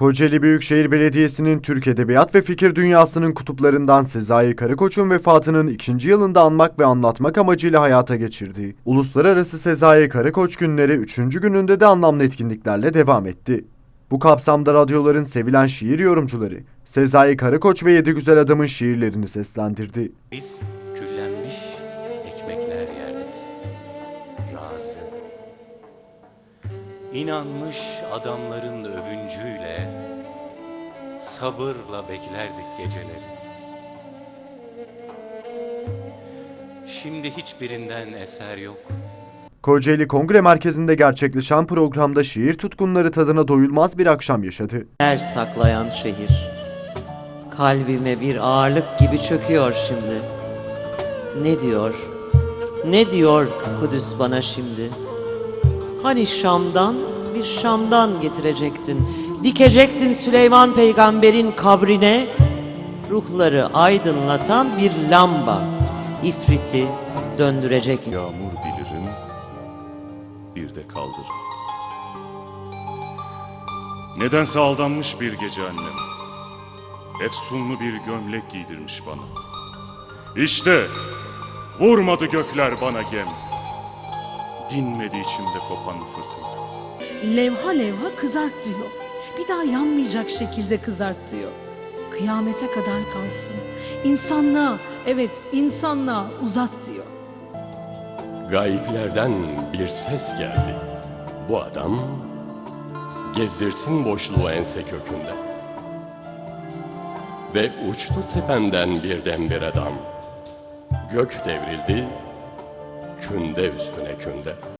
Kocaeli Büyükşehir Belediyesi'nin Türk Edebiyat ve Fikir Dünyası'nın kutuplarından Sezai Karakoç'un vefatının ikinci yılında anmak ve anlatmak amacıyla hayata geçirdiği Uluslararası Sezai Karakoç günleri üçüncü gününde de anlamlı etkinliklerle devam etti. Bu kapsamda radyoların sevilen şiir yorumcuları Sezai Karakoç ve Yedi Güzel Adam'ın şiirlerini seslendirdi. Biz küllenmiş ekmekler yerdik. Razı. İnanmış adamların övüncüyle sabırla beklerdik geceleri. Şimdi hiçbirinden eser yok. Kocaeli Kongre Merkezi'nde gerçekleşen programda şiir tutkunları tadına doyulmaz bir akşam yaşadı. Yer saklayan şehir. Kalbime bir ağırlık gibi çöküyor şimdi. Ne diyor? Ne diyor Kudüs bana şimdi? Hani Şam'dan bir Şam'dan getirecektin. Dikecektin Süleyman peygamberin kabrine ruhları aydınlatan bir lamba. İfriti döndürecek Yağmur bilirim, bir de kaldır. Nedense aldanmış bir gece annem. Efsunlu bir gömlek giydirmiş bana. İşte vurmadı gökler bana gem. Dinmedi içimde kopan fırtına. levha levha kızart diyor. Bir daha yanmayacak şekilde kızart diyor. Kıyamete kadar kalsın. İnsanlığa, evet insanlığa uzat diyor. Gayiplerden bir ses geldi. Bu adam gezdirsin boşluğu ense kökünde. Ve uçtu tepemden birdenbire dam. Gök devrildi, künde üstüne künde.